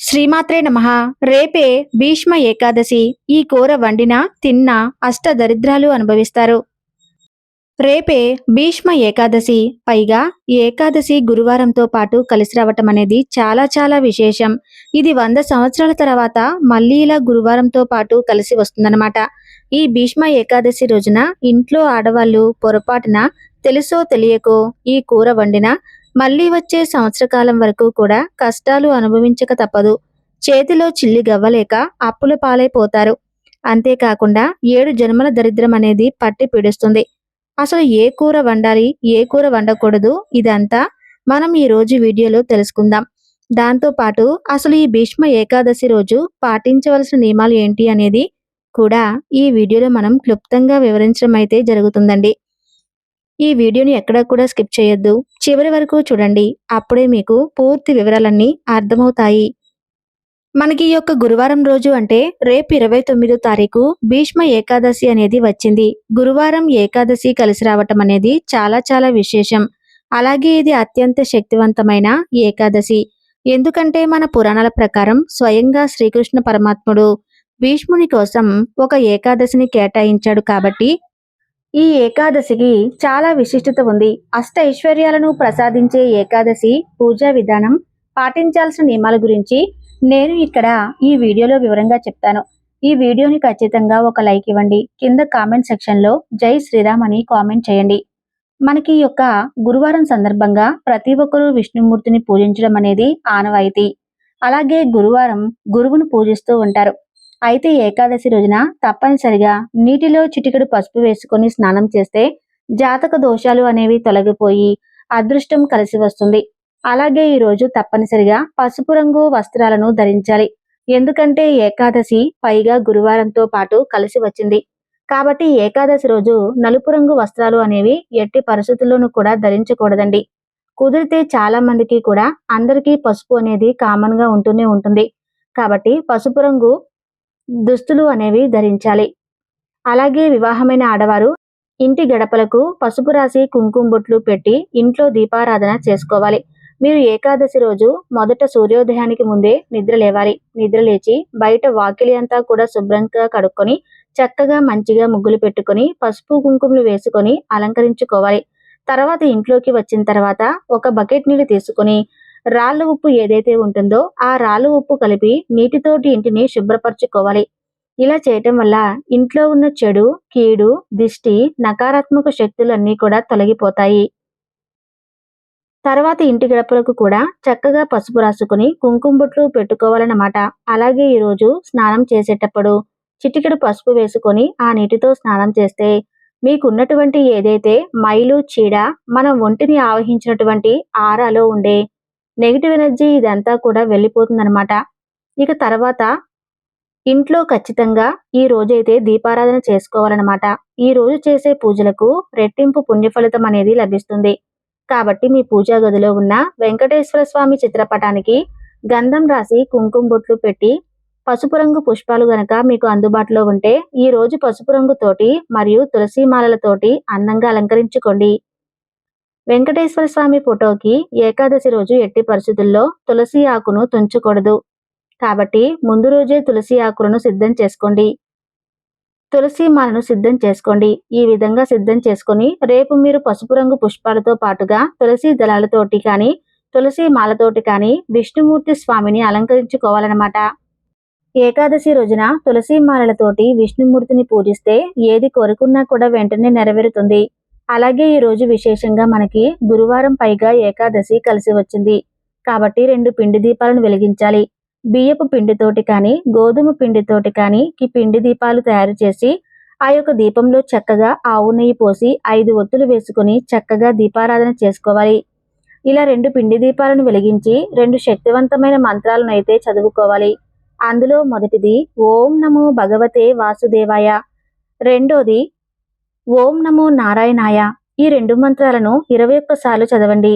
శ్రీమాత్రే నమ. రేపే భీష్మ ఏకాదశి. ఈ కూర వండినా తిన్నా అష్ట దరిద్రాలు అనుభవిస్తారు. రేపే భీష్మ ఏకాదశి. పైగా ఏకాదశి గురువారంతో పాటు కలిసి రావటం అనేది చాలా చాలా విశేషం. ఇది వంద సంవత్సరాల తర్వాత మళ్ళీ ఇలా గురువారంతో పాటు కలిసి వస్తుందన్నమాట. ఈ భీష్మ ఏకాదశి రోజున ఇంట్లో ఆడవాళ్ళు పొరపాటున తెలుసో తెలియకో ఈ కూర వండినా మళ్ళీ వచ్చే సంవత్సర కాలం వరకు కూడా కష్టాలు అనుభవించక తప్పదు. చేతిలో చిల్లి గవ్వలేక అప్పుల పాలైపోతారు. అంతేకాకుండా ఏడు జన్మల దరిద్రం అనేది పట్టి పీడిస్తుంది. అసలు ఏ కూర వండాలి ఏ కూర వండకూడదు ఇదంతా మనం ఈ రోజు వీడియోలో తెలుసుకుందాం. దాంతో పాటు అసలు ఈ భీష్మ ఏకాదశి రోజు పాటించవలసిన నియమాలు ఏంటి అనేది కూడా ఈ వీడియోలో మనం క్లుప్తంగా వివరించడం అయితే జరుగుతుందండి. ఈ వీడియోని ఎక్కడా కూడా స్కిప్ చేయొద్దు. చివరి వరకు చూడండి. అప్పుడే మీకు పూర్తి వివరాలన్నీ అర్థమవుతాయి. మనకి ఈ యొక్క గురువారం రోజు అంటే రేపు ఇరవై తొమ్మిదో తారీఖు భీష్మ ఏకాదశి అనేది వచ్చింది. గురువారం ఏకాదశి కలిసి రావటం అనేది చాలా చాలా విశేషం. అలాగే ఇది అత్యంత శక్తివంతమైన ఏకాదశి. ఎందుకంటే మన పురాణాల ప్రకారం స్వయంగా శ్రీకృష్ణ పరమాత్ముడు భీష్ముని కోసం ఒక ఏకాదశిని కేటాయించాడు కాబట్టి ఈ ఏకాదశికి చాలా విశిష్టత ఉంది. అష్ట ఐశ్వర్యాలను ప్రసాదించే ఏకాదశి పూజా విధానం. పాటించాల్సిన నియమాల గురించి నేను ఇక్కడ ఈ వీడియోలో వివరంగా చెప్తాను. ఈ వీడియోని ఖచ్చితంగా ఒక లైక్ ఇవ్వండి. కింద కామెంట్ సెక్షన్లో జై శ్రీరామ్ అని కామెంట్ చేయండి. మనకి ఈ యొక్క గురువారం సందర్భంగా ప్రతి ఒక్కరూ విష్ణుమూర్తిని పూజించడం అనేది ఆనవాయితీ. అలాగే గురువారం గురువును పూజిస్తూ ఉంటారు. అయితే ఏకాదశి రోజున తప్పనిసరిగా నీటిలో చిటికెడు పసుపు వేసుకొని స్నానం చేస్తే జాతక దోషాలు అనేవి తొలగిపోయి అదృష్టం కలిసి వస్తుంది. అలాగే ఈ రోజు తప్పనిసరిగా పసుపు రంగు వస్త్రాలను ధరించాలి. ఎందుకంటే ఏకాదశి పైగా గురువారంతో పాటు కలిసి వచ్చింది. కాబట్టి ఏకాదశి రోజు నలుపు రంగు వస్త్రాలు అనేవి ఎట్టి పరిస్థితుల్లోనూ కూడా ధరించకూడదండి. కుదిరితే చాలా మందికి కూడా అందరికీ పసుపు అనేది కామన్గా ఉంటూనే ఉంటుంది. కాబట్టి పసుపు రంగు దుస్తులు అనేవి ధరించాలి. అలాగే వివాహమైన ఆడవారు ఇంటి గడపలకు పసుపు రాసి కుంకుమ బొట్లు పెట్టి ఇంట్లో దీపారాధన చేసుకోవాలి. మీరు ఏకాదశి రోజు మొదట సూర్యోదయానికి ముందే నిద్ర లేవాలి. నిద్ర లేచి బయట వాకిలి అంతా కూడా శుభ్రంగా కడుక్కొని చక్కగా మంచిగా ముగ్గులు పెట్టుకొని పసుపు కుంకుమలు వేసుకొని అలంకరించుకోవాలి. తర్వాత ఇంట్లోకి వచ్చిన తర్వాత ఒక బకెట్ నీళ్ళు తీసుకొని రాళ్ళ ఉప్పు ఏదైతే ఉంటుందో ఆ రాళ్ళ ఉప్పు కలిపి నీటితోటి ఇంటిని శుభ్రపరచుకోవాలి. ఇలా చేయటం వల్ల ఇంట్లో ఉన్న చెడు కీడు దిష్టి నకారాత్మక శక్తులన్నీ కూడా తొలగిపోతాయి. తర్వాత ఇంటి గడపలకు కూడా చక్కగా పసుపు రాసుకుని కుంకుమ బొట్లు పెట్టుకోవాలన్నమాట. అలాగే ఈరోజు స్నానం చేసేటప్పుడు చిటికెడు పసుపు వేసుకొని ఆ నీటితో స్నానం చేస్తే మీకున్నటువంటి ఏదైతే మైలు చీడ మన ఒంటిని ఆవహించినటువంటి ఆరాలో ఉండే నెగిటివ్ ఎనర్జీ ఇదంతా కూడా వెళ్ళిపోతుందన్నమాట. ఇక తర్వాత ఇంట్లో ఖచ్చితంగా ఈ రోజైతే దీపారాధన చేసుకోవాలన్నమాట. ఈ రోజు చేసే పూజలకు రెట్టింపు పుణ్యఫలితం అనేది లభిస్తుంది. కాబట్టి మీ పూజా గదిలో ఉన్న వెంకటేశ్వర స్వామి చిత్రపటానికి గంధం రాసి కుంకుమ బొట్లు పెట్టి పసుపు రంగు పుష్పాలు గనక మీకు అందుబాటులో ఉంటే ఈ రోజు పసుపు రంగుతోటి మరియు తులసి మాలలతోటి అందంగా అలంకరించుకోండి. వెంకటేశ్వర స్వామి ఫోటోకి ఏకాదశి రోజు ఎట్టి పరిస్థితుల్లో తులసి ఆకును తుంచకూడదు. కాబట్టి ముందు రోజే తులసి ఆకులను సిద్ధం చేసుకోండి. తులసి మాలను సిద్ధం చేసుకోండి. ఈ విధంగా సిద్ధం చేసుకొని రేపు మీరు పసుపు రంగు పుష్పాలతో పాటుగా తులసి దళాలతోటి కానీ తులసి మాలతోటి కానీ విష్ణుమూర్తి స్వామిని అలంకరించుకోవాలన్నమాట. ఏకాదశి రోజున తులసి మాలలతోటి విష్ణుమూర్తిని పూజిస్తే ఏది కోరుకున్నా కూడా వెంటనే నెరవేరుతుంది. అలాగే ఈ రోజు విశేషంగా మనకి గురువారం పైగా ఏకాదశి కలిసి వచ్చింది. కాబట్టి రెండు పిండి దీపాలను వెలిగించాలి. బియ్యపు పిండితోటి కానీ గోధుమ పిండితోటి కానీ ఈ పిండి దీపాలు తయారు చేసి ఆ యొక్క దీపంలో చక్కగా ఆవు నెయ్యి పోసి ఐదు ఒత్తులు వేసుకుని చక్కగా దీపారాధన చేసుకోవాలి. ఇలా రెండు పిండి దీపాలను వెలిగించి రెండు శక్తివంతమైన మంత్రాలను అయితే చదువుకోవాలి. అందులో మొదటిది ఓం నమో భగవతే వాసుదేవాయ. రెండోది ఓం నమో నారాయణాయ. ఈ రెండు మంత్రాలను ఇరవై ఒక్కసార్లు చదవండి.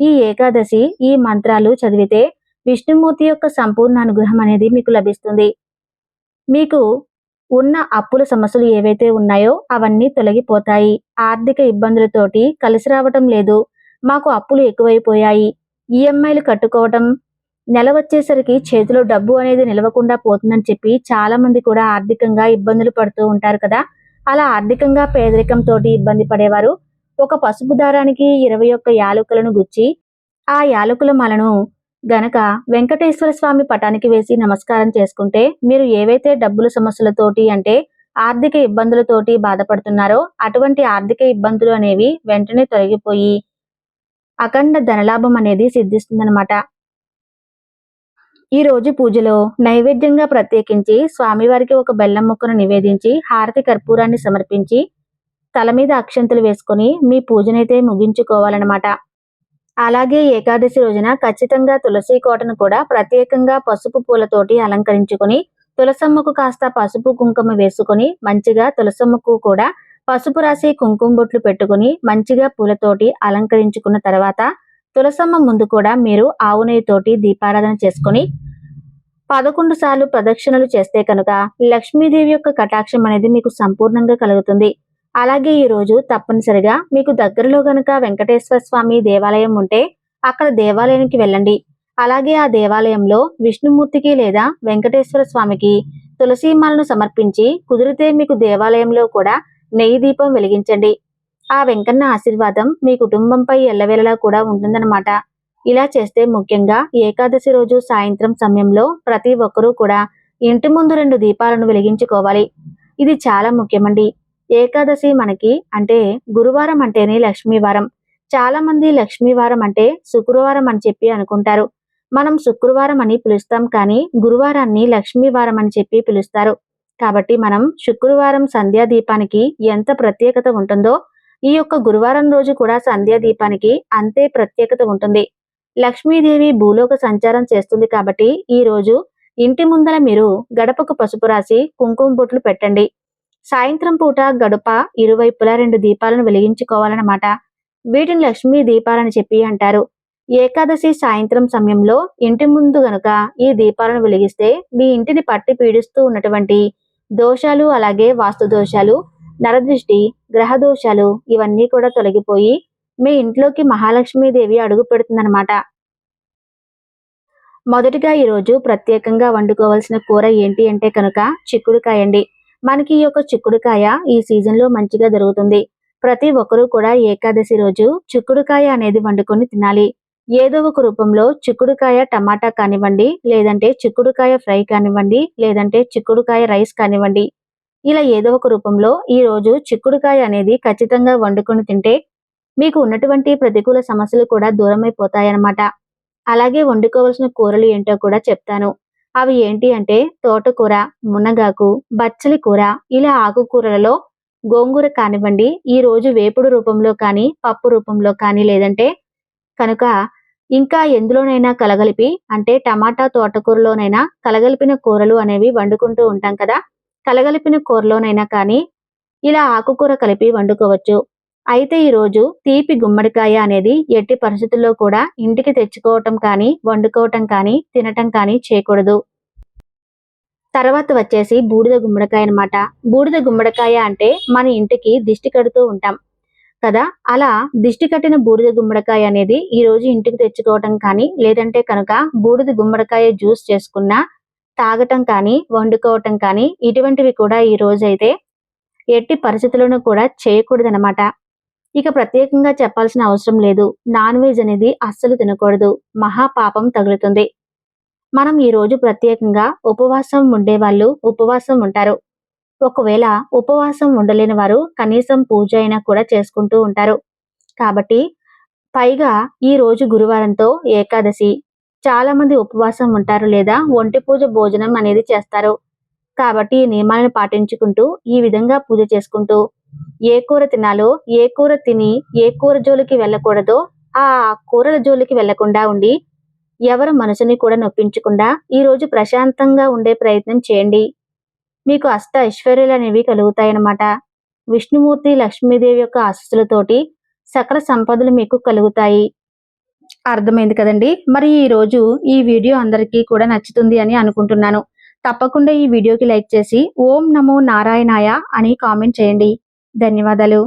ఈ ఏకాదశి ఈ మంత్రాలు చదివితే విష్ణుమూర్తి యొక్క సంపూర్ణ అనుగ్రహం అనేది మీకు లభిస్తుంది. మీకు ఉన్న అప్పుల సమస్యలు ఏవైతే ఉన్నాయో అవన్నీ తొలగిపోతాయి. ఆర్థిక ఇబ్బందులతోటి కలిసి రావటం లేదు. మాకు అప్పులు ఎక్కువైపోయాయి. ఈఎంఐలు కట్టుకోవటం నెల వచ్చేసరికి చేతిలో డబ్బు అనేది నిలవకుండా పోతుందని చెప్పి చాలా మంది కూడా ఆర్థికంగా ఇబ్బందులు పడుతూ ఉంటారు కదా. అలా ఆర్థికంగా పేదరికంతో ఇబ్బంది పడేవారు. ఒక పసుపు దారానికి ఇరవై ఒక్క యాలకులను గుచ్చి ఆ యాలకుల మలను గనక వెంకటేశ్వర స్వామి పటానికి వేసి నమస్కారం చేసుకుంటే మీరు ఏవైతే డబ్బుల సమస్యలతోటి అంటే ఆర్థిక ఇబ్బందులతోటి బాధపడుతున్నారో అటువంటి ఆర్థిక ఇబ్బందులు అనేవి వెంటనే తొలగిపోయి అఖండ ధనలాభం అనేది సిద్ధిస్తుందన్నమాట. ఈ రోజు పూజలో నైవేద్యంగా ప్రత్యేకించి స్వామివారికి ఒక బెల్లం ముక్కను నివేదించి హారతి కర్పూరాన్ని సమర్పించి తల మీద అక్షంతలు వేసుకొని మీ పూజనైతే ముగించుకోవాలన్నమాట. అలాగే ఏకాదశి రోజున ఖచ్చితంగా తులసి కోటను కూడా ప్రత్యేకంగా పసుపు పూలతోటి అలంకరించుకొని తులసమ్మకు కాస్త పసుపు కుంకుమ వేసుకొని మంచిగా తులసమ్మకు కూడా పసుపు రాసి కుంకుమ బొట్లు పెట్టుకుని మంచిగా పూలతోటి అలంకరించుకున్న తర్వాత తులసమ్మ ముందు కూడా మీరు ఆవు నెయ్యితోటి దీపారాధన చేసుకొని పదకొండు సార్లు ప్రదక్షిణలు చేస్తే కనుక లక్ష్మీదేవి యొక్క కటాక్షం అనేది మీకు సంపూర్ణంగా కలుగుతుంది. అలాగే ఈ రోజు తప్పనిసరిగా మీకు దగ్గరలో గనుక వెంకటేశ్వర స్వామి దేవాలయం ఉంటే అక్కడ దేవాలయానికి వెళ్ళండి. అలాగే ఆ దేవాలయంలో విష్ణుమూర్తికి లేదా వెంకటేశ్వర స్వామికి తులసీమాలను సమర్పించి కుదిరితే మీకు దేవాలయంలో కూడా నెయ్యి దీపం వెలిగించండి. ఆ వెంకన్న ఆశీర్వాదం మీ కుటుంబంపై ఎల్లవేళలా కూడా ఉంటుందన్నమాట. ఇలా చేస్తే ముఖ్యంగా ఏకాదశి రోజు సాయంత్రం సమయంలో ప్రతి ఒక్కరూ కూడా ఇంటి ముందు రెండు దీపాలను వెలిగించుకోవాలి. ఇది చాలా ముఖ్యమండి. ఏకాదశి మనకి అంటే గురువారం అంటేనే లక్ష్మీవారం. చాలా మంది లక్ష్మీవారం అంటే శుక్రవారం అని చెప్పి అనుకుంటారు. మనం శుక్రవారం అని పిలుస్తాం కానీ గురువారాన్ని లక్ష్మీవారం అని చెప్పి పిలుస్తారు. కాబట్టి మనం శుక్రవారం సంధ్యా దీపానికి ఎంత ప్రత్యేకత ఉంటుందో ఈ యొక్క గురువారం రోజు కూడా సంధ్యా దీపానికి అంతే ప్రత్యేకత ఉంటుంది. లక్ష్మీదేవి భూలోక సంచారం చేస్తుంది కాబట్టి ఈ రోజు ఇంటి ముందర మీరు గడపకు పసుపు రాసి కుంకుమ బొట్లు పెట్టండి. సాయంత్రం పూట గడప ఇరువైపులా రెండు దీపాలను వెలిగించుకోవాలన్నమాట. వీటిని లక్ష్మీ దీపాలని చెప్పి అంటారు. ఏకాదశి సాయంత్రం సమయంలో ఇంటి ముందు గనుక ఈ దీపాలను వెలిగిస్తే మీ ఇంటిని పట్టి పీడిస్తూ ఉన్నటువంటి దోషాలు అలాగే వాస్తు దోషాలు నరదృష్టి గ్రహ దోషాలు ఇవన్నీ కూడా తొలగిపోయి మీ ఇంట్లోకి మహాలక్ష్మీదేవి అడుగు పెడుతుందన్నమాట. మొదటిగా ఈరోజు ప్రత్యేకంగా వండుకోవాల్సిన కూర ఏంటి అంటే కనుక చిక్కుడుకాయ అండి మనకి ఈ యొక్క చిక్కుడుకాయ ఈ సీజన్లో మంచిగా దొరుకుతుంది. ప్రతి ఒక్కరూ కూడా ఏకాదశి రోజు చిక్కుడుకాయ అనేది వండుకొని తినాలి. ఏదో ఒక రూపంలో చిక్కుడుకాయ టమాటా కానివ్వండి లేదంటే చిక్కుడుకాయ ఫ్రై కానివ్వండి లేదంటే చిక్కుడుకాయ రైస్ కానివ్వండి ఇలా ఏదో ఒక రూపంలో ఈ రోజు చిక్కుడుకాయ అనేది ఖచ్చితంగా వండుకొని తింటే మీకు ఉన్నటువంటి ప్రతికూల సమస్యలు కూడా దూరమైపోతాయన్నమాట. అలాగే వండుకోవాల్సిన కూరలు ఏంటో కూడా చెప్తాను. అవి ఏంటి అంటే తోటకూర మునగాకు బచ్చలి కూర ఇలా ఆకుకూరలలో గోంగూర కానివ్వండి ఈ రోజు వేపుడు రూపంలో కానీ పప్పు రూపంలో కానీ లేదంటే కనుక ఇంకా ఎందులోనైనా కలగలిపి అంటే టమాటా తోటకూరలోనైనా కలగలిపిన కూరలు అనేవి వండుకుంటూ ఉంటాం కదా. కలగలిపిన కూరలోనైనా కానీ ఇలా ఆకుకూర కలిపి వండుకోవచ్చు. అయితే ఈరోజు తీపి గుమ్మడికాయ అనేది ఎట్టి పరిస్థితుల్లో కూడా ఇంటికి తెచ్చుకోవటం కానీ వండుకోవటం కానీ తినటం కానీ చేయకూడదు. తర్వాత వచ్చేసి బూడిద గుమ్మడికాయ అనమాట బూడిద గుమ్మడికాయ అంటే మన ఇంటికి దిష్టి కడుతూ ఉంటాం కదా. అలా దిష్టి కట్టిన బూడిద గుమ్మడికాయ అనేది ఈ రోజు ఇంటికి తెచ్చుకోవటం కానీ లేదంటే కనుక బూడిద గుమ్మడికాయ జ్యూస్ చేసుకున్న తాగటం కానీ వండుకోవటం కానీ ఇటువంటివి కూడా ఈ రోజైతే ఎట్టి పరిస్థితులను కూడా చేయకూడదనమాట ఇక ప్రత్యేకంగా చెప్పాల్సిన అవసరం లేదు. నాన్ వెజ్ అనేది అస్సలు తినకూడదు. మహాపాపం తగులుతుంది. మనం ఈ రోజు ప్రత్యేకంగా ఉపవాసం ఉండేవాళ్ళు ఉపవాసం ఉంటారు. ఒకవేళ ఉపవాసం ఉండలేని వారు కనీసం పూజ అయినా కూడా చేసుకుంటూ ఉంటారు. కాబట్టి పైగా ఈ రోజు గురువారంతో ఏకాదశి చాలా మంది ఉపవాసం ఉంటారు లేదా ఒంటి పూజ భోజనం అనేది చేస్తారు. కాబట్టి ఈ నియమాలను పాటించుకుంటూ ఈ విధంగా పూజ చేసుకుంటూ ఏ కూర తినాలో ఏ కూర తిని ఏ కూర జోలికి వెళ్ళకూడదో ఆ కూరల జోలికి వెళ్ళకుండా ఉండి ఎవరి మనసుని కూడా నొప్పించకుండా ఈ రోజు ప్రశాంతంగా ఉండే ప్రయత్నం చేయండి. మీకు అష్ట ఐశ్వర్యాలు అనేవి కలుగుతాయన్నమాట. విష్ణుమూర్తి లక్ష్మీదేవి యొక్క ఆశస్సులతోటి సకల సంపదలు మీకు కలుగుతాయి. అర్థమైంది కదండి. మరి ఈ రోజు ఈ వీడియో అందరికీ కూడా నచ్చుతుంది అని అనుకుంటున్నాను. తప్పకుండా ఈ వీడియోకి లైక్ చేసి ఓం నమో నారాయణాయ అని కామెంట్ చేయండి. ధన్యవాదాలు.